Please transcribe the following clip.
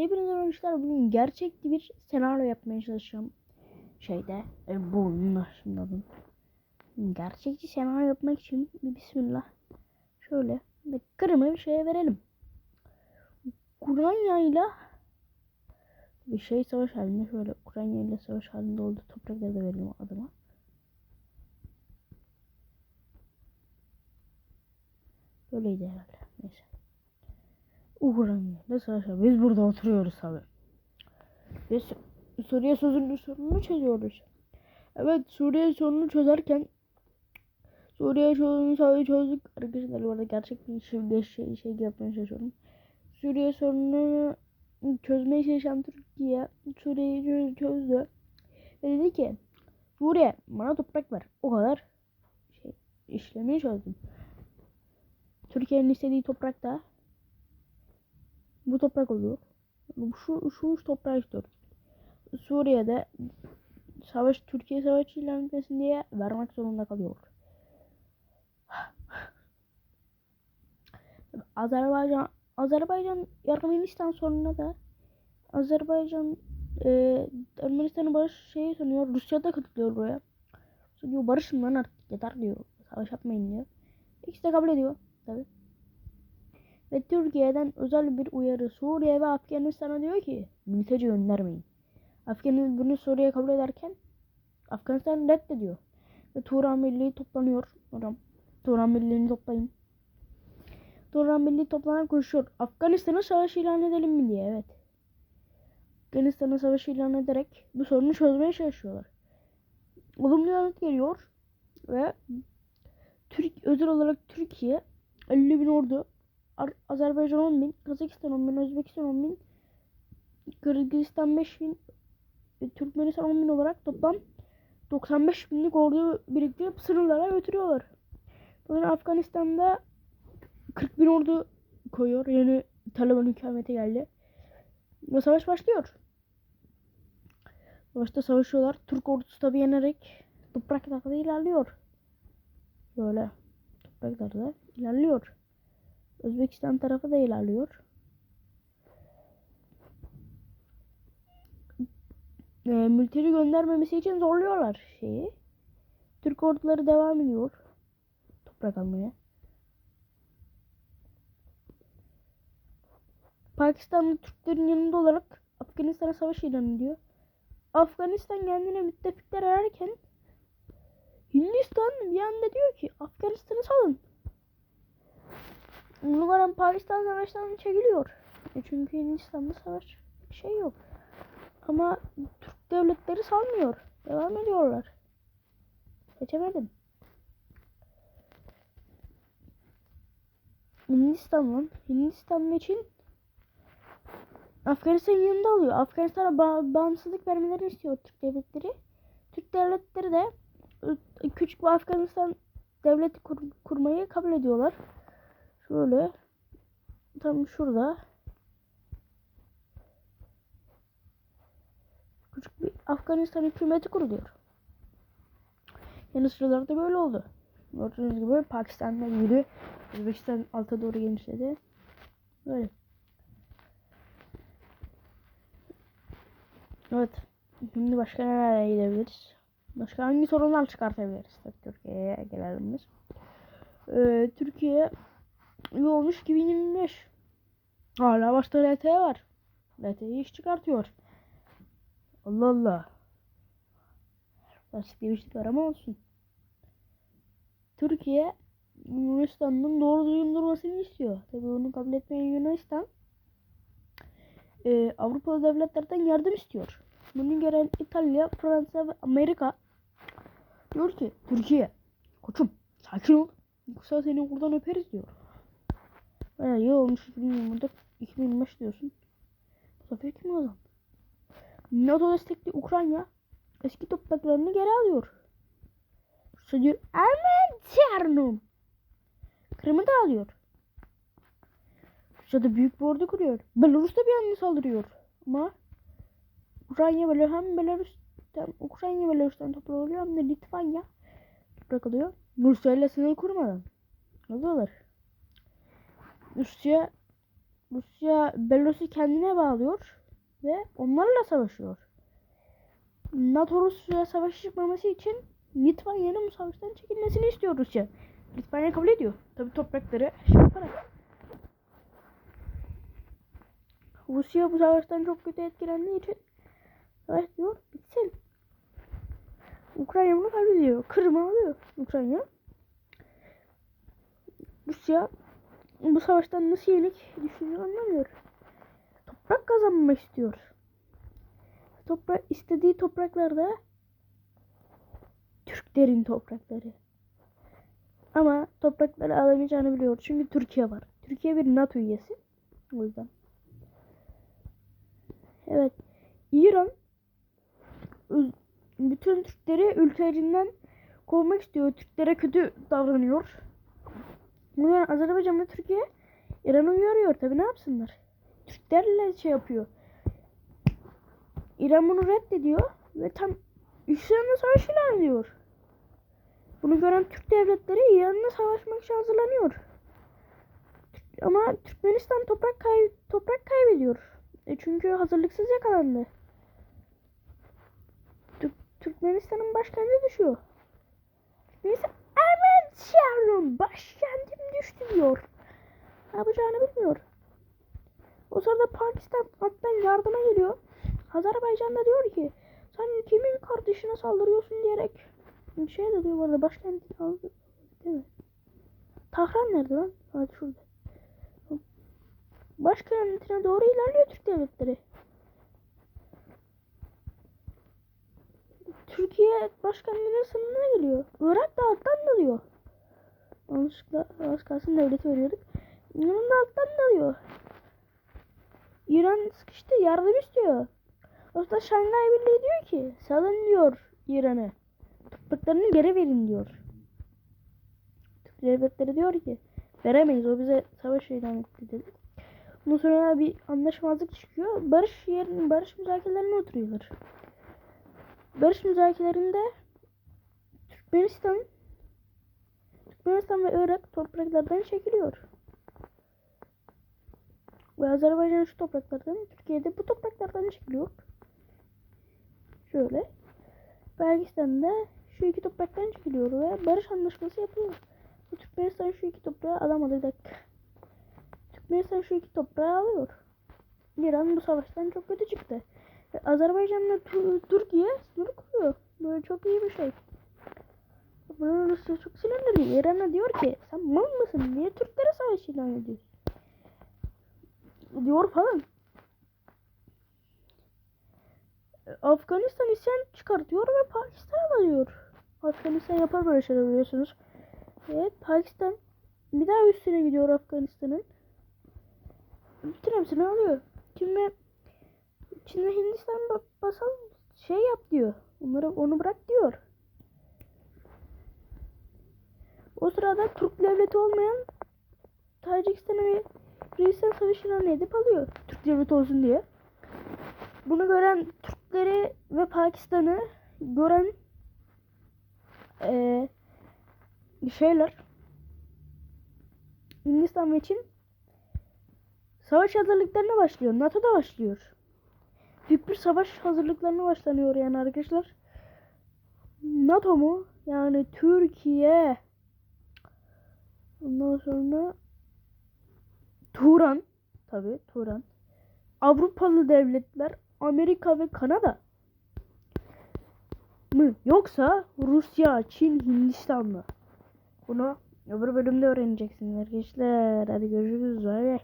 Hepinize arkadaşlar bugün gerçekçi bir senaryo yapmaya çalışacağım. Şeyde e, bu oyunun şimdi adım. Gerçekçi senaryo yapmak için bir bismillah. Şöyle kırımı bir şeye verelim. Ukrayna ile bir şey savaş halinde şöyle Ukrayna ile savaş halinde olduğu toprakları da verelim adıma. Böyleydi herhalde. Neyse. Ukrayna'da savaşa. Biz burada oturuyoruz abi. Biz Suriye sözünün sorununu çözüyoruz. Evet Suriye sorununu çözerken Suriye sorununu sadece çözdük. Arkadaşlar bu arada gerçek bir şey, şey, şey yapmaya çalışıyorum. Suriye sorununu çözmeye çalışan Türkiye Suriye'yi çöz, çözdü. Ve dedi ki Suriye bana toprak ver. O kadar şey işlemeyi çözdüm. Türkiye'nin istediği toprak da bu toprak oluyor. Şu şu toprağı istiyor. Suriye'de savaş Türkiye savaş ilan etmesin diye vermek zorunda kalıyor. Azerbaycan Azerbaycan Ermenistan sorununa da Azerbaycan e, Ermenistan'ın barış şeyi sunuyor. Rusya da katılıyor buraya. Diyor barışın lan artık yeter diyor. Savaş yapmayın diyor. İkisi de kabul ediyor. Tabii. Ve Türkiye'den özel bir uyarı Suriye ve Afganistan'a diyor ki mülteci göndermeyin. Afganistan bunu Suriye kabul ederken Afganistan reddediyor. Ve Turan Birliği toplanıyor. Oram. Turan Birliği'ni toplayın. Turan Birliği toplanan koşuyor. Afganistan'a savaş ilan edelim mi diye evet. Afganistan'a savaş ilan ederek bu sorunu çözmeye çalışıyorlar. Olumlu yanıt geliyor ve Türk özel olarak Türkiye 50 bin ordu Azerbaycan 10 bin, Kazakistan 10 bin, Özbekistan 10 bin, Kırgızistan 5 bin, Türkmenistan 10 bin olarak toplam 95 binlik ordu biriktirip sınırlara götürüyorlar. Bunlar Afganistan'da 40 bin ordu koyuyor. Yani Taliban hükümete geldi. Ve savaş başlıyor. Savaşta savaşıyorlar. Türk ordusu tabi yenerek topraklarda ilerliyor. Böyle topraklarda ilerliyor. Özbekistan tarafı da ilerliyor. E, mülteci göndermemesi için zorluyorlar şeyi. Türk orduları devam ediyor. Toprak almaya. Pakistanlı Türklerin yanında olarak Afganistan'a savaş ilan ediyor. Afganistan kendine müttefikler ararken Hindistan bir anda diyor ki Afganistan'ı salın. Numaram Pakistan savaştan çekiliyor. E çünkü Hindistan'da savaş şey yok. Ama Türk devletleri salmıyor. Devam ediyorlar. Seçemedim. Hindistan'ın Hindistan için Afganistan yanında alıyor. Afganistan'a ba bağımsızlık vermelerini istiyor Türk devletleri. Türk devletleri de küçük bir Afganistan devleti kur kurmayı kabul ediyorlar. Şöyle tam şurada küçük bir Afganistan hükümeti kuruluyor. Yeni sıralarda böyle oldu. Gördüğünüz gibi Pakistan'da yürü. Özbekistan alta doğru genişledi. Böyle. Evet. Şimdi başka nereye gidebiliriz? Başka hangi sorunlar çıkartabiliriz? Türkiye'ye gelelim biz. Ee, Türkiye ne olmuş 2025. Hala başta LT var. LT'yi iş çıkartıyor. Allah Allah. Başka bir var ama olsun. Türkiye Yunanistan'ın doğru düzgün durmasını istiyor. Tabi onu kabul etmeyen Yunanistan e, Avrupalı devletlerden yardım istiyor. Bunu gören İtalya, Fransa ve Amerika diyor ki Türkiye koçum sakin ol. Yoksa seni buradan öperiz diyor. Baya iyi olmuş 2024 2025 diyorsun. Bu sefer kim kazandı? NATO destekli Ukrayna eski topraklarını geri alıyor. Diyor aman tanrım. Kırım'ı da alıyor. Rusya da büyük bir ordu kuruyor. Belarus da bir anda saldırıyor. Ama Ukrayna böyle hem Belarus'tan Ukrayna Belarus'tan toprak alıyor hem de Litvanya toprak alıyor. Rusya ile sınır kurmadan. Alıyorlar. Rusya Rusya Belarus'u kendine bağlıyor ve onlarla savaşıyor. NATO Rusya savaşı çıkmaması için Litvanya'nın bu savaştan çekilmesini istiyor Rusya. Litvanya kabul ediyor. Tabi toprakları şey yaparak. Rusya bu savaştan çok kötü etkilendiği için savaş diyor bitsin. Ukrayna bunu kabul ediyor. Kırım'ı alıyor Ukrayna. Rusya bu savaştan nasıl yenik düşünüyor anlamıyor. Toprak kazanmak istiyor. Toprak istediği topraklarda Türklerin toprakları. Ama toprakları alamayacağını biliyor. Çünkü Türkiye var. Türkiye bir NATO üyesi. O yüzden. Evet. İran bütün Türkleri ülkelerinden kovmak istiyor. Türklere kötü davranıyor. Bu yüzden Azerbaycan ve Türkiye İran'ı uyarıyor. Tabi ne yapsınlar? Türklerle şey yapıyor. İran bunu reddediyor ve tam İslam'la savaş ilan ediyor. Bunu gören Türk devletleri İran'la savaşmak için hazırlanıyor. Ama Türkmenistan toprak kay toprak kaybediyor. E çünkü hazırlıksız yakalandı. Türk Türkmenistan'ın başkenti düşüyor. Türkmenistan aman şahrum başkentim düştü diyor. Ne yapacağını bilmiyor. O sırada Pakistan alttan yardıma geliyor. Azerbaycan da diyor ki sen kimin kardeşine saldırıyorsun diyerek şey de diyor bu arada başkenti aldı. Değil mi? Tahran nerede lan? Hadi şurada. Başkentine doğru ilerliyor Türk devletleri. Türkiye başkentinin sınırına geliyor. Irak da alttan dalıyor. Yanlışlıkla az kalsın devleti veriyorduk. İran da alttan dalıyor. İran sıkıştı yardım istiyor. O sırada Şangay Birliği diyor ki salın diyor İran'ı. Topraklarını geri verin diyor. Türk devletleri diyor ki veremeyiz o bize savaş ilan etti dedi. Bundan sonra bir anlaşmazlık çıkıyor. Barış yerin barış müzakerelerine oturuyorlar. Barış müzakerelerinde Türkmenistan Türkmenistan ve Irak topraklardan çekiliyor. Ve Azerbaycan şu topraklardan, Türkiye'de bu topraklardan çekiliyor. Şöyle. Pakistan'da şu iki topraktan çekiliyor ve barış anlaşması yapılıyor. Bu Türkmenistan şu iki toprağı alamadı bir dakika. Türkmenistan şu iki toprağı alıyor. İran bu savaştan çok kötü çıktı. Azerbaycan'la Tu- Türkiye sınır kuruyor. Böyle çok iyi bir şey. Bunu Rusya çok sinirleniyor. İran'a diyor ki sen mal mısın? Niye Türklere ediyorsun? Diyor falan. Afganistan isyan çıkartıyor ve Pakistan alıyor. Afganistan yapar böyle şeyler biliyorsunuz. Evet Pakistan bir daha üstüne gidiyor Afganistan'ın. Bütün hepsini alıyor. Çin ve Çin ve Hindistan ba- basal şey yap diyor. Onları onu bırak diyor. O sırada Türk devleti olmayan Tacikistan'ı ve Hristiyan savaşı ilan edip alıyor. Türk devleti olsun diye. Bunu gören Türkleri ve Pakistan'ı gören eee, şeyler Hindistan ve Çin savaş hazırlıklarına başlıyor. NATO da başlıyor. Büyük bir savaş hazırlıklarına başlanıyor yani arkadaşlar. NATO mu? Yani Türkiye. Ondan sonra Turan. Tabi Turan. Avrupalı devletler Amerika ve Kanada mı? Yoksa Rusya, Çin, Hindistan mı? Bunu öbür bölümde öğreneceksiniz arkadaşlar. Hadi görüşürüz. Bay.